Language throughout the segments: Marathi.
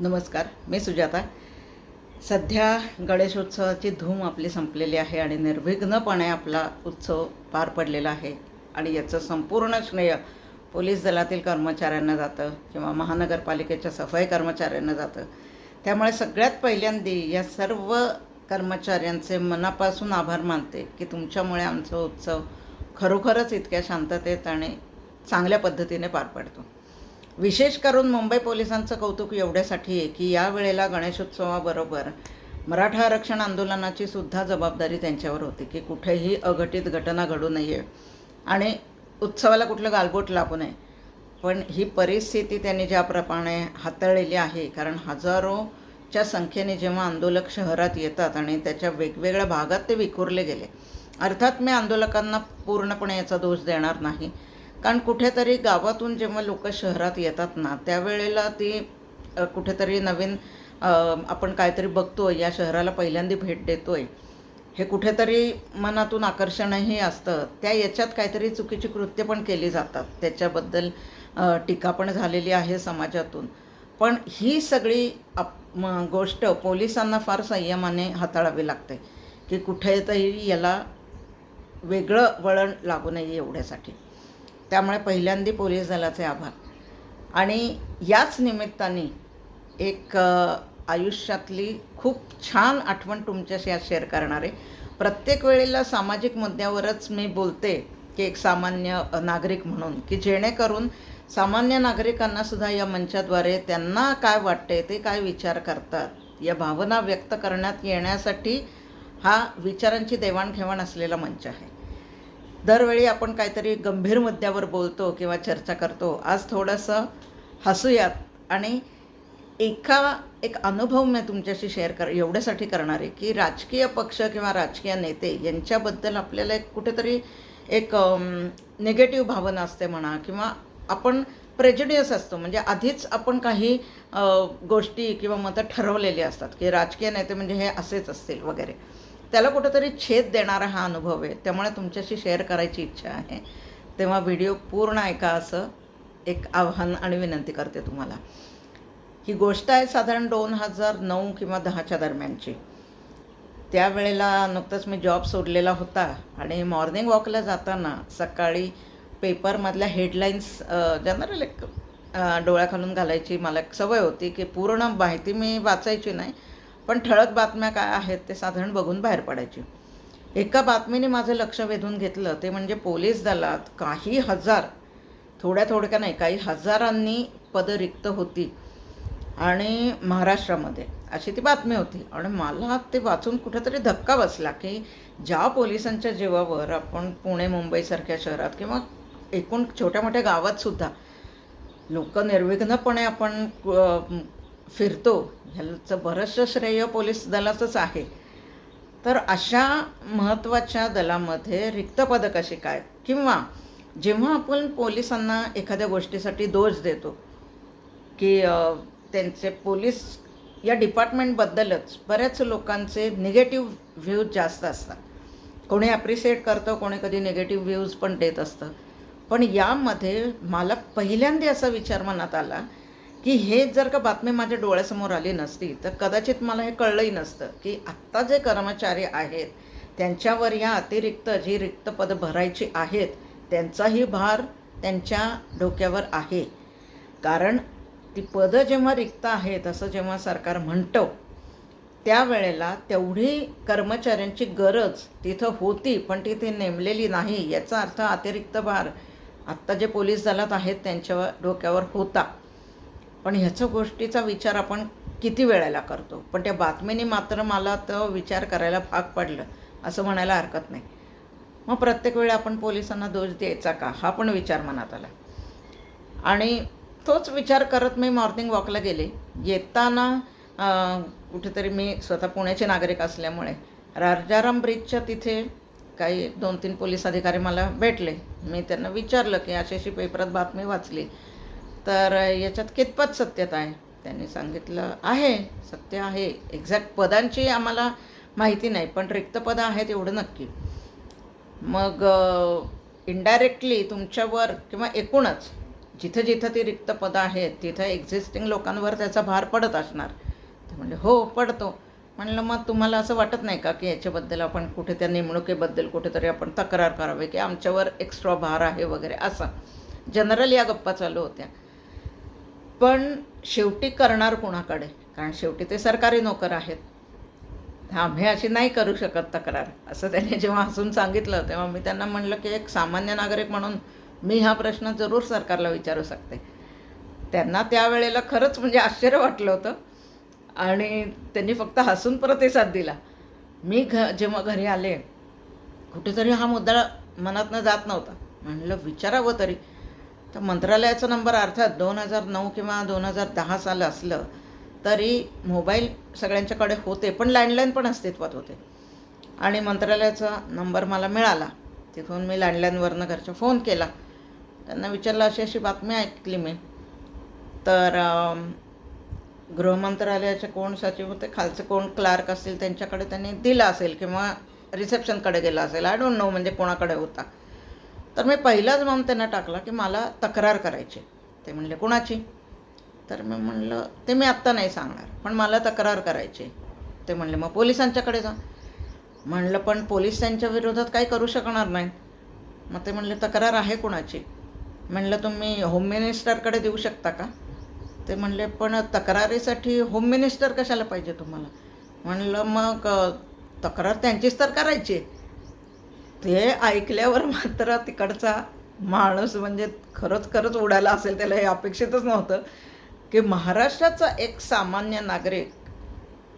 नमस्कार मी सुजाता. सध्या गणेशोत्सवाची धूम आपली संपलेली आहे आणि निर्विघ्नपणे आपला उत्सव पार पडलेला आहे आणि याचं संपूर्ण श्रेय पोलीस दलातील कर्मचाऱ्यांना जातं किंवा महानगरपालिकेच्या सफाई कर्मचाऱ्यांना जातं. त्यामुळे सगळ्यात पहिल्यांदी या सर्व कर्मचाऱ्यांचे मनापासून आभार मानते की तुमच्यामुळे आमचा उत्सव खरोखरच इतक्या शांततेत आणि चांगल्या पद्धतीने पार पडतो. विशेष करून मुंबई पोलिसांचं कौतुक एवढ्यासाठी आहे की या वेळेला गणेशोत्सवाबरोबर मराठा आरक्षण आंदोलनाची सुद्धा जबाबदारी त्यांच्यावर होती की कुठेही अघटित घटना घडू नये आणि उत्सवाला कुठलं गालबोट लागू नये. पण ही परिस्थिती त्यांनी ज्याप्रमाणे हाताळलेली आहे कारण हजारोच्या संख्येने जेव्हा आंदोलक शहरात येतात आणि त्याच्या वेगवेगळ्या भागात ते विखुरले गेले अर्थात मी आंदोलकांना पूर्णपणे याचा दोष देणार नाही. कारण कुठेतरी गावातून जेव्हा लोक शहरात येतात ना त्यावेळेला ती कुठेतरी नवीन आपण काहीतरी बघतोय या शहराला पहिल्यांदा भेट देतोय हे कुठेतरी मनातून आकर्षणही असतं. त्या याच्यात काहीतरी चुकीची कृत्य पण केली जातात. त्याच्याबद्दल टीका पण झालेली आहे समाजातून. पण ही सगळी आप गोष्ट पोलिसांना फार संयमाने हाताळावी लागते की कुठेतरी याला वेगळं वळण लागू नये एवढ्यासाठी. त्यामुळे पहिल्यांदा पोलीस दलाचे आभार. आणि याच निमित्ताने एक आयुष्यातली खूप छान आठवण तुमच्याशी आज शेअर करणार आहे. प्रत्येक वेळेला सामाजिक मुद्द्यावरच मी बोलते की एक सामान्य नागरिक म्हणून की जेणेकरून सामान्य नागरिकांनासुद्धा या मंचाद्वारे त्यांना काय वाटते ते काय विचार करतात या भावना व्यक्त करण्यात येण्यासाठी हा विचारांची देवाणघेवाण असलेला मंच आहे. दरवेळी आपण काहीतरी गंभीर मुद्द्यावर बोलतो किंवा चर्चा करतो आज थोडंसं हसूयात. आणि एका एक अनुभव मी तुमच्याशी शेअर कर एवढ्यासाठी करणार आहे की राजकीय पक्ष किंवा राजकीय नेते यांच्याबद्दल आपल्याला एक कुठेतरी एक निगेटिव्ह भावना असते म्हणा किंवा आपण प्रेजिडियस असतो. म्हणजे आधीच आपण काही गोष्टी किंवा मतं ठरवलेली असतात की राजकीय नेते म्हणजे हे असेच असतील वगैरे. त्याला कुठंतरी छेद देणारा हा अनुभव आहे. त्यामुळे तुमच्याशी शेअर करायची इच्छा आहे. तेव्हा व्हिडिओ पूर्ण ऐका असं एक आव्हान आणि विनंती करते तुम्हाला. ही गोष्ट आहे साधारण दोन हजार नऊ किंवा दहाच्या दरम्यानची. त्यावेळेला नुकतंच मी जॉब सोडलेला होता आणि मॉर्निंग वॉकला जाताना सकाळी पेपरमधल्या हेडलाईन्स जनरल एक डोळ्याखालून घालायची मला एक सवय होती की पूर्ण माहिती मी वाचायची नाही. पण ठळक बातम्या काय आहेत ते साधारण बघून बाहेर पडायची. एका बातमीने माझं लक्ष वेधून घेतलं ते म्हणजे पोलीस दलात काही हजार थोड्या थोडक्या नाही काही हजारांनी पदं रिक्त होती आणि महाराष्ट्रामध्ये. अशी ती बातमी होती. आणि मला ते वाचून कुठेतरी धक्का बसला की ज्या पोलिसांच्या जीवावर आपण पुणे मुंबईसारख्या शहरात किंवा एकूण छोट्या मोठ्या गावातसुद्धा लोक निर्विघ्नपणे आपण फिरतो. ह्याचं बरंचसं श्रेय पोलीस दलाचंच आहे. तर अशा महत्त्वाच्या दलामध्ये रिक्त पदं कशी काय? किंवा जेव्हा आपण पोलिसांना एखाद्या गोष्टीसाठी दोष देतो की त्यांचे पोलीस या डिपार्टमेंटबद्दलच बऱ्याच लोकांचे निगेटिव्ह व्ह्यूज जास्त असतात. कोणी ॲप्रिशिएट करतं कोणी कधी निगेटिव्ह व्ह्यूज पण देत असतं. पण यामध्ये मला पहिल्यांदा असा विचार मनात आला की हे जर का बातमी माझ्या डोळ्यासमोर आली नसती तर कदाचित मला हे कळलंही नसतं की आत्ता जे कर्मचारी आहेत त्यांच्यावर या अतिरिक्त जी रिक्त पदं भरायची आहेत त्यांचाही भार त्यांच्या डोक्यावर आहे. कारण ती पदं जेव्हा रिक्त आहेत असं जेव्हा सरकार म्हणतं त्यावेळेला तेवढी कर्मचाऱ्यांची गरज तिथं होती पण तिथे नेमलेली नाही याचा अर्थ अतिरिक्त भार आत्ता जे पोलीस दलात आहेत त्यांच्या डोक्यावर होता. पण ह्याचं गोष्टीचा विचार आपण किती वेळेला करतो? पण त्या बातमीने मात्र मला तर विचार करायला भाग पडलं असं म्हणायला हरकत नाही. मग प्रत्येक वेळी आपण पोलिसांना दोष द्यायचा का? हा पण विचार मनात आला. आणि तोच विचार करत मी मॉर्निंग वॉकला गेले. येताना कुठेतरी मी स्वतः पुण्याचे नागरिक असल्यामुळे राजाराम ब्रिजच्या तिथे काही दोन तीन पोलीस अधिकारी मला भेटले. मी त्यांना विचारलं की अशी अशी पेपरात बातमी वाचली. तर याच्यात कितपत सत्यता आहे? त्यांनी सांगितलं आहे. सत्य आहे. एक्झॅक्ट पदांची आम्हाला माहिती नाही पण रिक्त पदं आहेत एवढं नक्की. मग इनडायरेक्टली तुमच्यावर किंवा एकूणच जिथं जिथं ती रिक्त पदं आहेत तिथं एक्झिस्टिंग लोकांवर त्याचा भार पडत असणार. ते म्हणले हो पडतो. म्हणलं मग तुम्हाला असं वाटत नाही का की याच्याबद्दल आपण कुठे त्या नेमणुकीबद्दल कुठेतरी आपण तक्रार करावी की आमच्यावर एक्स्ट्रा भार आहे वगैरे? असं. जनरल या गप्पा चालू होत्या. पण शेवटी करणार कोणाकडे? कारण शेवटी ते सरकारी नोकर आहेत. आम्ही अशी नाही करू शकत तक्रार. असं त्यांनी जेव्हा हसून सांगितलं तेव्हा मी त्यांना म्हणलं की एक सामान्य नागरिक म्हणून मी हा प्रश्न जरूर सरकारला विचारू शकते. त्यांना त्यावेळेला खरंच म्हणजे आश्चर्य वाटलं होतं आणि त्यांनी फक्त हसून प्रतिसाद दिला. मी घ जेव्हा घरी आले कुठेतरी हा मुद्दा मनातनं जात नव्हता. म्हणलं विचारावं तरी. तर मंत्रालयाचा नंबर अर्थात दोन हजार नऊ किंवा दोन हजार दहा साल असलं तरी मोबाईल सगळ्यांच्याकडे होते पण लँडलाईन पण अस्तित्वात होते. आणि मंत्रालयाचा नंबर मला मिळाला. तिथून मी लँडलाईनवरनं घरचा फोन केला. त्यांना विचारलं अशी अशी बातमी ऐकली मी. तर गृहमंत्रालयाचे कोण सचिव होते खालचे कोण क्लार्क असतील त्यांच्याकडे त्यांनी दिला असेल किंवा रिसेप्शनकडे गेला असेल. आय डोंट नो म्हणजे कोणाकडे होता. तर मी पहिलाच मग त्यांना टाकला की मला तक्रार करायची. ते म्हणले कुणाची? तर मी म्हणलं ते मी आत्ता नाही सांगणार पण मला तक्रार करायची ते म्हणले मग पोलिसांच्याकडे जा. म्हणलं पण पोलीस त्यांच्या विरोधात काही करू शकणार नाही मग ते म्हणले तक्रार आहे कुणाची? म्हणलं तुम्ही होम मिनिस्टरकडे देऊ शकता का? ते म्हणले पण तक्रारीसाठी होम मिनिस्टर कशाला पाहिजे तुम्हाला? म्हणलं मग तक्रार त्यांचीच तर करायची ते ऐकल्यावर मात्र तिकडचा माणूस म्हणजे खरंच खरंच उडाला असेल त्याला हे अपेक्षितच नव्हतं. की महाराष्ट्राचा एक सामान्य नागरिक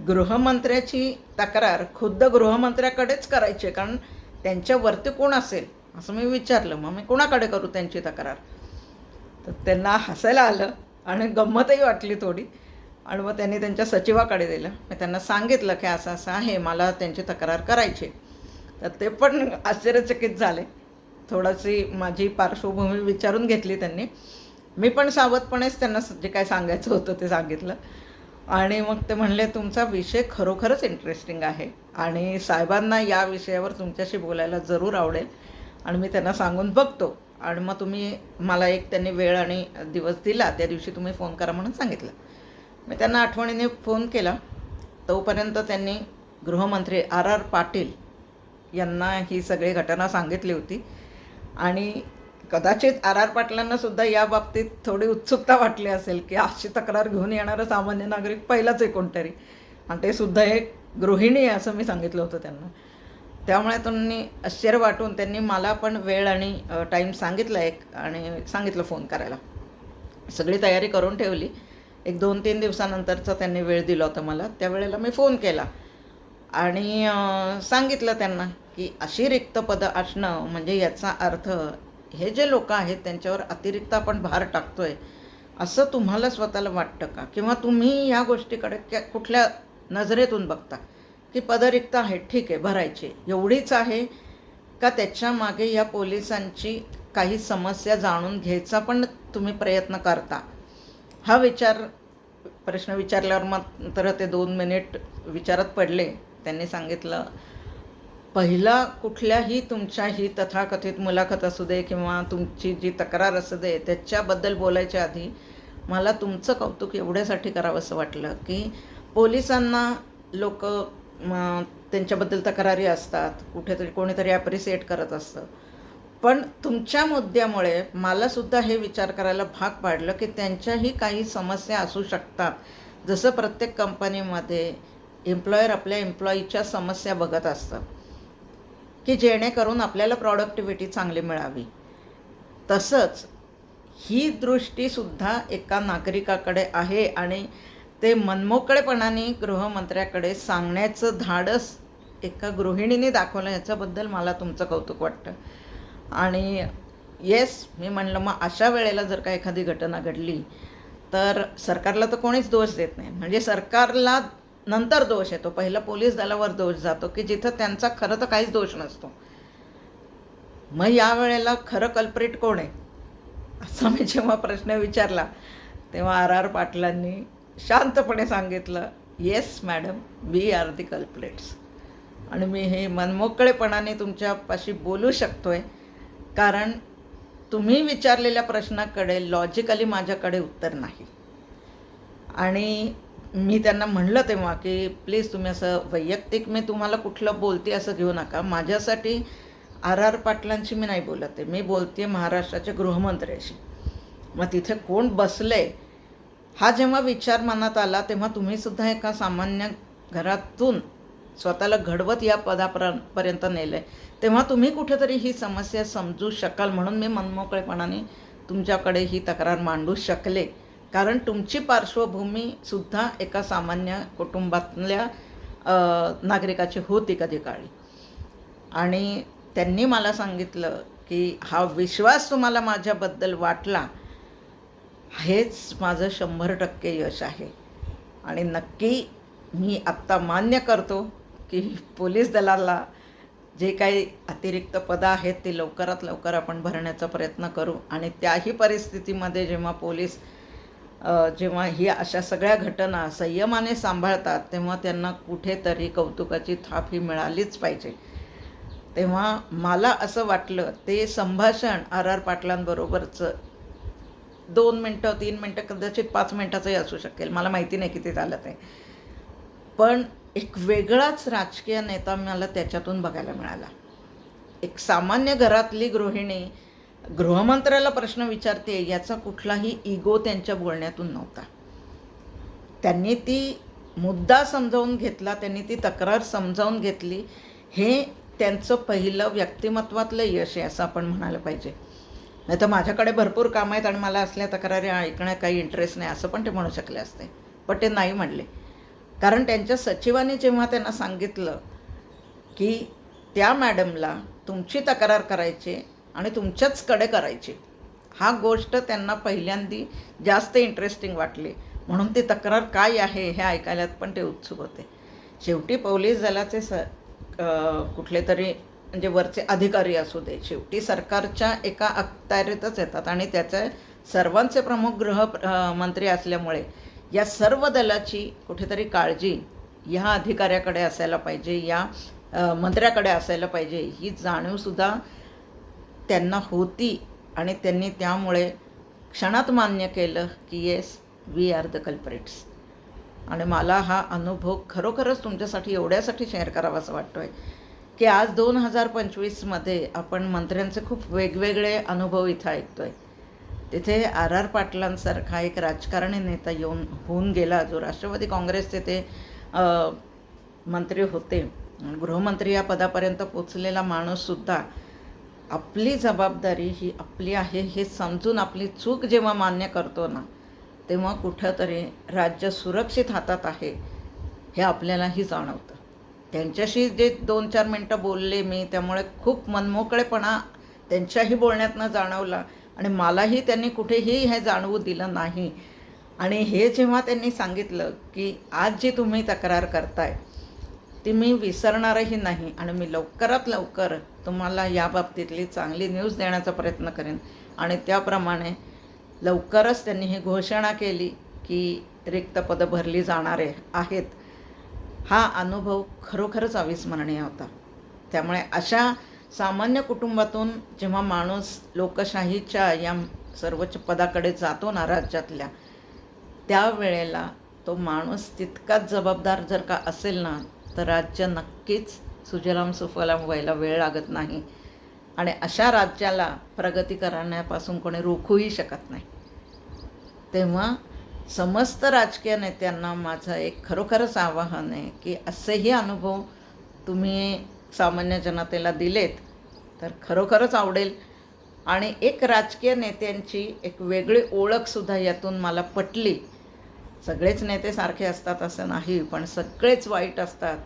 गृहमंत्र्याची तक्रार खुद्द गृहमंत्र्याकडेच करायची आहे कारण त्यांच्यावरती कोण असेल असं मी विचारलं. मग मी कोणाकडे करू त्यांची तक्रार? तर त्यांना हसायला आलं आणि गंमतही वाटली थोडी. आणि मग त्यांनी त्यांच्या सचिवाकडे दिलं. मी त्यांना सांगितलं की असं असं आहे मला त्यांची तक्रार करायची आहे. तर ते पण आश्चर्यचकित झाले. थोडीशी माझी पार्श्वभूमी विचारून घेतली त्यांनी. मी पण सावधपणेच त्यांना जे काय सांगायचं होतं ते सांगितलं. आणि मग ते म्हणले तुमचा विषय खरोखरच इंटरेस्टिंग आहे. आणि साहेबांना या विषयावर तुमच्याशी बोलायला जरूर आवडेल. आणि मी त्यांना सांगून बघतो. आणि मग तुम्ही मला एक त्यांनी वेळ आणि दिवस दिला. त्या दिवशी तुम्ही फोन करा म्हणून सांगितलं. मी त्यांना आठवणीने फोन केला. तोपर्यंत त्यांनी गृहमंत्री आर आर पाटील यांना ही सगळी घटना सांगितली होती. आणि कदाचित आर आर पाटलांना सुद्धा या बाबतीत थोडी उत्सुकता वाटली असेल की अशी तक्रार घेऊन येणारा सामान्य नागरिक पहिलाच आहे कोणतरी. आणि ते सुद्धा एक गृहिणी आहे असं मी सांगितलं होतं त्यांना. त्यामुळे त्यांनी आश्चर्य वाटून त्यांनी मला पण वेळ आणि टाईम सांगितला एक आणि सांगितलं फोन करायला. सगळी तयारी करून ठेवली. एक दोन तीन दिवसानंतरचा त्यांनी वेळ दिला होता मला. त्यावेळेला मी फोन केला. आणि सांगितलं त्यांना की अशी रिक्त पदं असणं म्हणजे याचा अर्थ हे जे लोक आहेत त्यांच्यावर अतिरिक्त आपण भार टाकतो आहे असं तुम्हाला स्वतःला वाटतं का? किंवा तुम्ही या गोष्टीकडे क्या- कुठल्या नजरेतून बघता की पदं रिक्त आहेत ठीक आहे भरायची एवढीच आहे का त्याच्यामागे या पोलिसांची काही समस्या जाणून घ्यायचा पण तुम्ही प्रयत्न करता? हा विचार प्रश्न विचारल्यावर मात्र ते दोन मिनिट विचारात पडले. त्यांनी सांगितलं पहिला कुठल्याही तुमच्याही तथाकथित मुलाखत असू दे किंवा तुमची जी तक्रार असू दे त्याच्याबद्दल बोलायच्या आधी मला तुमचं कौतुक एवढ्यासाठी करावंसं वाटलं की पोलिसांना लोक त्यांच्याबद्दल तक्रारी असतात कुठेतरी कोणीतरी ॲप्रिसिएट करत असतं. पण तुमच्या मुद्द्यामुळे मला सुद्धा हे विचार करायला भाग पाडलं की त्यांच्याही काही समस्या असू शकतात. जसं प्रत्येक कंपनीमध्ये एम्प्लॉयर आपल्या एम्प्लॉईच्या समस्या बघत असतं. की जेणेकरून आपल्याला प्रॉडक्टिव्हिटी चांगली मिळावी. तसंच ही दृष्टीसुद्धा एका नागरिकाकडे आहे आणि ते मनमोकळेपणाने गृहमंत्र्याकडे सांगण्याचं धाडस एका गृहिणीने दाखवलं याच्याबद्दल मला तुमचं कौतुक वाटतं. आणि येस मी म्हणलं मग अशा वेळेला जर का एखादी घटना घडली तर सरकारला तर कोणीच दोष देत नाही. म्हणजे सरकारला नंतर दोष येतो. पहिलं पोलीस दलावर दोष जातो की जिथं त्यांचा खरं तर काहीच दोष नसतो. मग या वेळेला खरं कल्प्रिट कोण आहे? असा मी जेव्हा प्रश्न विचारला तेव्हा आर आर पाटलांनी शांतपणे सांगितलं yes madam we are the culprits आणि मी हे मनमोकळेपणाने तुमच्यापाशी बोलू शकतो आहे कारण तुम्ही विचारलेल्या प्रश्नाकडे लॉजिकली माझ्याकडे उत्तर नाही. आणि मी त्यांना म्हणलं तेव्हा की प्लीज तुम्ही असं वैयक्तिक मी तुम्हाला कुठलं बोलते असं घेऊ नका. माझ्यासाठी आर आर पाटलांशी मी नाही बोलत आहे. मी बोलते महाराष्ट्राच्या गृहमंत्र्याशी. मग तिथे कोण बसले? हा जेव्हा विचार मनात आला तेव्हा तुम्हीसुद्धा एका सामान्य घरातून स्वतःला घडवत या पदापर्यंत पर्यंत नेलं. आहे तेव्हा तुम्ही कुठेतरी ही समस्या समजू शकाल म्हणून मी मनमोकळेपणाने तुमच्याकडे ही तक्रार मांडू शकले. कारण तुमची पार्श्वभूमी सुद्धा एका सामान्य कुटुंबातल्या नागरिकाची होती कधी काळी. आणि त्यांनी मला सांगितलं की हा विश्वास तुम्हाला माझ्याबद्दल वाटला हेच माझं शंभर टक्के यश आहे. आणि नक्की मी आत्ता मान्य करतो की पोलीस दलाला जे काही अतिरिक्त पदं आहेत ती लवकरात लवकर आपण भरण्याचा प्रयत्न करू. आणि त्याही परिस्थितीमध्ये जेव्हा पोलीस जेव्हा ही अशा सगळ्या घटना संयमाने सांभाळतात तेव्हा त्यांना कुठेतरी कौतुकाची थाप ही मिळालीच पाहिजे. तेव्हा मला असं वाटलं ते संभाषण आर आर पाटलांबरोबरचं दोन मिनटं तीन मिनटं कदाचित पाच मिनटाचंही असू शकेल. मला माहिती नाही किती झालं ते. पण एक वेगळाच राजकीय नेता मला त्याच्यातून बघायला मिळाला. एक सामान्य घरातली गृहिणी गृहमंत्र्याला प्रश्न विचारते याचा कुठलाही इगो त्यांच्या बोलण्यातून नव्हता. त्यांनी ती मुद्दा समजावून घेतला त्यांनी ती तक्रार समजावून घेतली हे त्यांचं पहिलं व्यक्तिमत्वातलं यश आहे असं आपण म्हणायला पाहिजे. नाही तर माझ्याकडे भरपूर कामं आहेत आणि मला असल्या तक्रारी ऐकण्यात काही इंटरेस्ट नाही असं पण ते म्हणू शकले असते. पण ते नाही म्हणले. कारण त्यांच्या सचिवाने जेव्हा त्यांना सांगितलं की त्या मॅडमला तुमची तक्रार करायची आणि तुमच्याचकडे करायची. हा गोष्ट त्यांना पहिल्यांदी जास्त इंटरेस्टिंग वाटली. म्हणून ती तक्रार काय आहे हे ऐकायला पण ते उत्सुक होते. शेवटी पोलीस दलाचे स कुठले तरी म्हणजे वरचे अधिकारी असू दे शेवटी सरकारच्या एका अखत्यारीतच येतात आणि त्याचे सर्वांचे प्रमुख गृह मंत्री असल्यामुळे या सर्व दलाची कुठेतरी काळजी ह्या अधिकाऱ्याकडे असायला पाहिजे या मंत्र्याकडे असायला पाहिजे ही जाणीवसुद्धा त्यांना होती आणि त्यांनी त्यामुळे क्षणात मान्य केलं की yes we are the culprits आणि मला हा अनुभव खरोखरच तुमच्यासाठी एवढ्यासाठी शेअर करावा असं वाटतो आहे की आज दोन हजार पंचवीसमध्ये आपण मंत्र्यांचे खूप वेगवेगळे अनुभव इथं ऐकतो आहे तिथे आर आर पाटलांसारखा एक राजकारणी नेता येऊन होऊन गेला जो राष्ट्रवादी काँग्रेसचे ते मंत्री होते. गृहमंत्री या पदापर्यंत पोचलेला माणूससुद्धा आपली जबाबदारी ही आपली आहे हे समजून आपली चूक जेव्हा मान्य करतो ना तेव्हा कुठंतरी राज्य सुरक्षित हातात आहे हे आपल्यालाही जाणवतं. त्यांच्याशी जे दोन चार मिनटं बोलले मी त्यामुळे खूप मनमोकळेपणा त्यांच्याही बोलण्यातनं जाणवला आणि मलाही त्यांनी कुठेही हे जाणवू दिलं नाही. आणि हे जेव्हा त्यांनी सांगितलं की आज जी तुम्ही तक्रार करताय ती मी विसरणारही नाही आणि मी लवकरात लवकर तुम्हाला या बाबतीतली चांगली न्यूज देण्याचा प्रयत्न करेन. आणि त्याप्रमाणे लवकरच त्यांनी ही घोषणा केली की रिक्त पदं भरली जाणारे आहेत. हा अनुभव खरोखरच अविस्मरणीय होता. त्यामुळे अशा सामान्य कुटुंबातून जेव्हा माणूस लोकशाहीच्या या सर्वोच्च पदाकडे जातो ना राज्यातल्या त्यावेळेला तो माणूस तितकाच जबाबदार जर का असेल ना तर राज्य नक्कीच सुजलाम सुफलाम व्हायला वेळ लागत नाही. आणि अशा राज्याला प्रगती करण्यापासून कोणी रोखूही शकत नाही. तेव्हा समस्त राजकीय नेत्यांना माझं एक खरोखरच आवाहन आहे की असेही अनुभव तुम्ही सामान्य जनतेला दिलेत तर खरोखरच आवडेल. आणि एक राजकीय नेत्यांची एक वेगळी ओळखसुद्धा यातून मला पटली. सगळेच नेते सारखे असतात असं नाही पण सगळेच वाईट असतात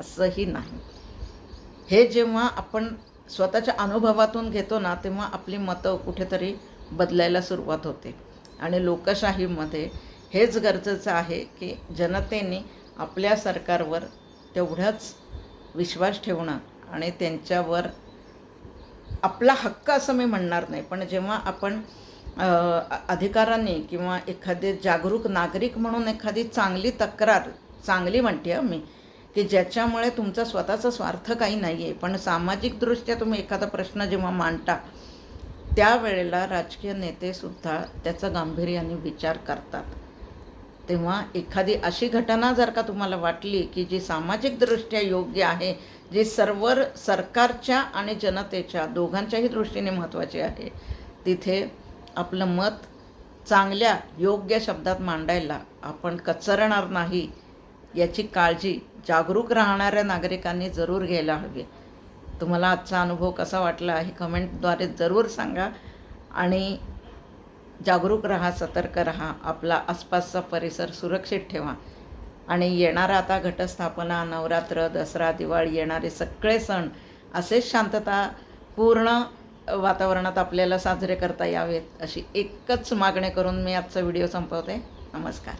असंही नाही. हे जेव्हा आपण स्वतःच्या अनुभवातून घेतो ना तेव्हा आपली मतं कुठेतरी बदलायला सुरुवात होते. आणि लोकशाहीमध्ये हेच गरजेचं आहे की जनतेने आपल्या सरकारवर तेवढाच विश्वास ठेवणं आणि त्यांच्यावर आपला हक्क असं मी म्हणणार नाही पण जेव्हा आपण अधिकाराने अधिकारांनी किंवा एखादे जागरूक नागरिक म्हणून एखादी चांगली तक्रार चांगली म्हणते मी की ज्याच्यामुळे तुमचा स्वतःचा स्वार्थ काही नाही आहे पण सामाजिकदृष्ट्या तुम्ही एखादा प्रश्न जेव्हा मांडता त्यावेळेला राजकीय नेतेसुद्धा त्याचा गांभीर्याने विचार करतात. तेव्हा एखादी अशी घटना जर का तुम्हाला वाटली की जी सामाजिकदृष्ट्या योग्य आहे जी सर्वर सरकारच्या आणि जनतेच्या दोघांच्याही दृष्टीने महत्त्वाची आहे तिथे आपलं मत चांगल्या योग्य शब्दात मांडायला आपण कचरणार नाही याची काळजी जागरूक राहणाऱ्या नागरिकांनी जरूर घ्यायला हवी. तुम्हाला आजचा अनुभव कसा वाटला हे कमेंटद्वारे जरूर सांगा आणि जागरूक राहा सतर्क राहा आपला आसपासचा परिसर सुरक्षित ठेवा. आणि येणारा आता घटस्थापना नवरात्र दसरा दिवाळी येणारे सगळे सण असेच शांतता पूर्ण वातावरणात आपल्याला साजरे करता यावेत अशी एकच मागणी करून मी आजचा व्हिडिओ संपवते. नमस्कार.